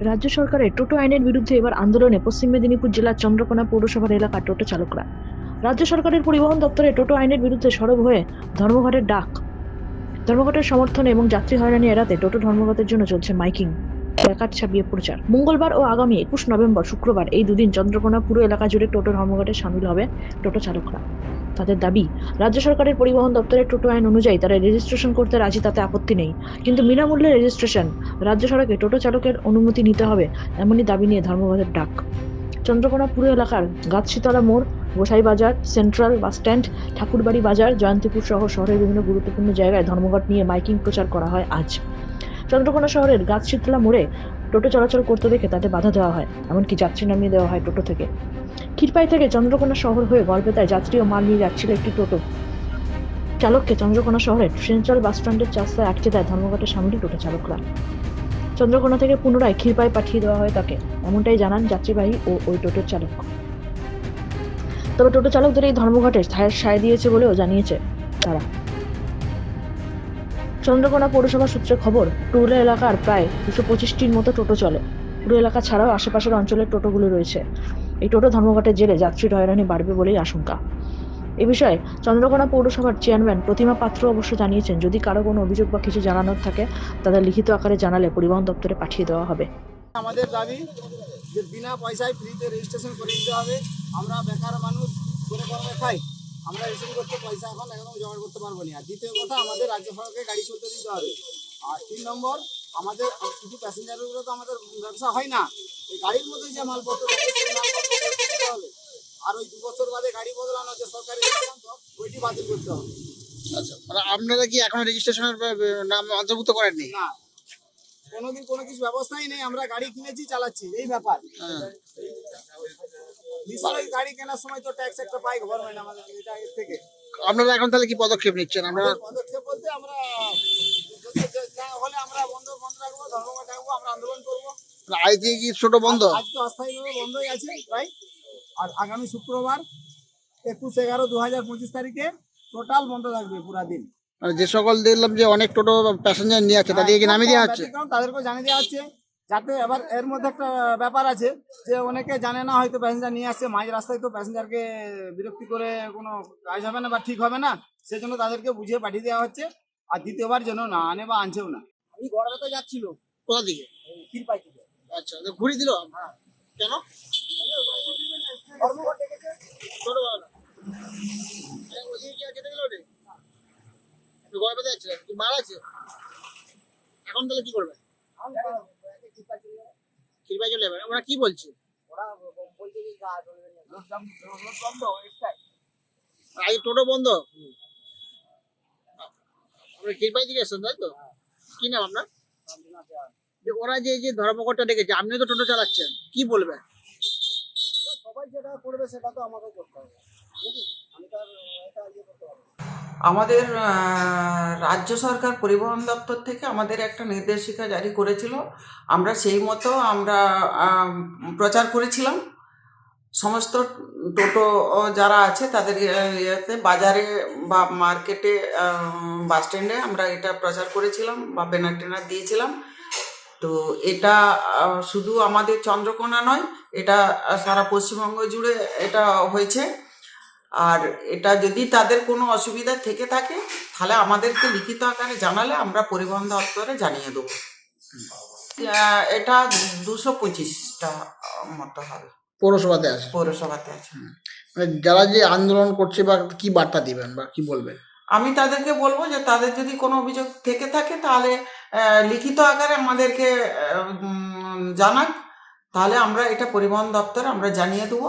রাজ্য সরকারের টোটো আইনের বিরুদ্ধে এবার আন্দোলনে পশ্চিম মেদিনীপুর জেলার চন্দ্রকোনা পৌরসভার এলাকা টোটো চালকরা। রাজ্য সরকারের পরিবহন দপ্তরে টোটো আইনের বিরুদ্ধে সরব হয়ে ধর্মঘটের ডাক। ধর্মঘটের সমর্থনে এবং যাত্রী হয়রানি এড়াতে টোটো ধর্মঘটের জন্য চলছে মাইকিং। প্ল্যাকার্ড ছাপিয়ে প্রচার। মঙ্গলবার ও আগামী একুশ নভেম্বর শুক্রবার এই দুদিন চন্দ্রকোনা পুরো এলাকা জুড়ে টোটো ধর্মঘটে সামিল হবে টোটো চালকরা। তাদের দাবি, রাজ্য সরকারের পরিবহন দপ্তরের টোটো আইন অনুযায়ী তারা রেজিস্ট্রেশন করতে রাজি, তাতে আপত্তি নেই। কিন্তু বিনামূল্যে রেজিস্ট্রেশন রাজ্য সড়কে টোটো চালকের অনুমতি নিতে হবে এমনই দাবি নিয়ে ধর্মঘটের ডাক। চন্দ্রকোনা পুরো এলাকার গাছশীতলা মোড়, গোসাই বাজার, সেন্ট্রাল বাস স্ট্যান্ড, ঠাকুরবাড়ি বাজার, জয়ন্তীপুর সহ শহরের বিভিন্ন গুরুত্বপূর্ণ জায়গায় ধর্মঘট নিয়ে মাইকিং প্রচার করা হয় আজ। চন্দ্রকোনা শহরের গাছ গাছশিতলা মোড়ে টোটো চলাচল করতে দেখে তাতে বাধা দেওয়া হয়, এমনকি যাত্রী নামিয়ে দেওয়া হয় টোটো থেকে। ক্ষীরপাই থেকে চন্দ্রকোনা শহর হয়ে গড়বেতায় যাত্রী ও মাল নিয়ে যাচ্ছিল একটি টোটো। চালককে চন্দ্রকোনা শহরের সেন্ট্রাল বাস স্ট্যান্ডের রাস্তায় আটকে দেয় ধর্মঘটের সামিল টোটো চালকরা। চন্দ্রকোনা থেকে পুনরায় ক্ষীরপাই পাঠিয়ে দেওয়া হয় তাকে, এমনটাই জানান যাত্রীবাহী ও ওই টোটোর চালক। তবে টোটো চালকদের এই ধর্মঘটে সায় দিয়েছে বলেও জানিয়েছে তারা। চন্দ্রকোনা পৌরসভা সূত্রে খবর পুরো এলাকার প্রায় দুশো পঁচিশটির মতো টোটো চলে। পুরো এলাকা ছাড়াও আশেপাশের অঞ্চলের টোটোগুলো রয়েছে। এই টোটো ধর্মঘটের জেরে যাত্রীর হয়রানি বাড়বে বলেই আশঙ্কা। এ বিষয়ে চন্দ্রকোনা পৌরসভার চেয়ারম্যান প্রতিমা পাত্র অবশ্য জানিয়েছেন, যদি কারও কোনো অভিযোগ বা কিছু জানানোর থাকে, তাদের লিখিত আকারে জানালে পরিবহন দপ্তরে পাঠিয়ে দেওয়া হবে। আমাদের দাবি যে বিনা পয়সায় ফ্রিতে রেজিস্ট্রেশন করে দিতে হবে। আমরা বেকার মানুষ করে কর্মে খাই আমরা রেজিস্ট্রেশন করতে পয়সা এখন একদম জোগাড় করতে পারব না। আর দ্বিতীয় কথা আমাদের রাজ্য সরকারকে গাড়ি চলতে দিতে হবে। আর তিন নম্বর আমাদের শুধু প্যাসেঞ্জারের উপরে তো আমাদের ব্যবসা হয় না। এই গাড়ির মধ্যে যে মালপত্র দিতে হবে। আর ওই দু বছর বাদে গাড়ি বদলানো যে সরকারি ওইটি বাতিল করতে হবে। আচ্ছা মানে আপনারা কি এখনও রেজিস্ট্রেশনের নাম অন্তর্ভুক্ত করেননি? না। কোনোদিন কোনো কিছু ব্যবস্থাই নেই আমরা গাড়ি কিনেছি চালাচ্ছি এই ব্যাপার। হ্যাঁ। নিশ্চয়ই গাড়ি কেনার সময় তো ট্যাক্স একটা পাই গভর্নমেন্ট আমাদের এটা এর থেকে। আপনারা এখন তাহলে কি পদক্ষেপ নিচ্ছেন? আমরা পদক্ষেপ বলতে আমরা যদি হলে আমরা বন্ধ বন্ধ রাখব ধর্মঘট রাখব আমরা আন্দোলন করব। আজ থেকে কি ছোট বন্ধ? আজ তো অস্থায়ীভাবে বন্ধই আছে প্রায় আর আগামী শুক্রবার একুশ এগারো দু হাজার পঁচিশ তারিখে টোটাল বন্ধ থাকবে পুরা দিন। মানে যে সকল দেখলাম যে অনেক টোটো প্যাসেঞ্জার নিয়ে আছে তাদেরকে নামিয়ে দেওয়া হচ্ছে? ব্যতিক্রম তাদেরকেও জানিয়ে দেওয়া হচ্ছে। যাতে এবার এর মধ্যে একটা ব্যাপার আছে যে অনেকে জানে না হয়তো প্যাসেঞ্জার নিয়ে আসছে মাঝ রাস্তায় তো প্যাসেঞ্জারকে বিরক্তি করে কোনো কাজ হবে না বা ঠিক হবে না সেজন্য তাদেরকে বুঝিয়ে পাঠিয়ে দেওয়া হচ্ছে। আর দ্বিতীয়বার যেন না আনে বা আনছেও না। আমি গড়াতে যাচ্ছিল। কোথা দিকে? ক্ষীরপাই থেকে। আচ্ছা তো ঘুরে দিল? কেন? ধর্মঘট ডেকেছে। ছোটবেলা। আরে ওদিকে কি আর যেতে গেল রে আপনি গর্বে যাচ্ছিলেন কি মার আছে। এখন তাহলে কি করবে আমি তো ক্ষীরপাই চলে যাব। চলে যাবে? ওরা কি বলছে? ওরা বলছে গা চলবে বন্ধ, আজ টোটো বন্ধ? আপনি কিরবাই দিকে এসছেন তাই তো? কি নাম আপনার? যে ওরা যে যে ধর্মঘটটা ডেকেছে আপনি তো টোটো চালাচ্ছেন কি বলবেন সবাই যেটা করবে সেটা তো আমাকে করতে হবে? আমি তো আর এটা ইয়ে করতে পারব আমাদের রাজ্য সরকার পরিবহন দপ্তর থেকে আমাদের একটা নির্দেশিকা জারি করেছিল। আমরা সেই মতো আমরা প্রচার করেছিলাম। সমস্ত টোটো যারা আছে তাদের ইয়েতে, বাজারে বা মার্কেটে বাস স্ট্যান্ডে আমরা এটা প্রচার করেছিলাম বা ব্যানার টেনার দিয়েছিলাম। তো এটা শুধু আমাদের চন্দ্রকোনা নয়, এটা সারা পশ্চিমবঙ্গ জুড়ে এটা হয়েছে। আর এটা যদি তাদের কোনো অসুবিধা থেকে থাকে তাহলে আমাদেরকে লিখিত আকারে জানালে আমরা পরিবহন দপ্তরে জানিয়ে দেবো। এটা দুশো পঁচিশটা মতো হবে। পৌরসভাতে আছে? পৌরসভাতে আছে। মানে যারা যে আন্দোলন করছে বা কি বার্তা দিবেন বা কি বলবেন? আমি তাদেরকে বলব যে তাদের যদি কোনো অভিযোগ থেকে থাকে তাহলে লিখিত আকারে আমাদেরকে জানাক তাহলে আমরা এটা পরিবহন দপ্তরে আমরা জানিয়ে দেবো।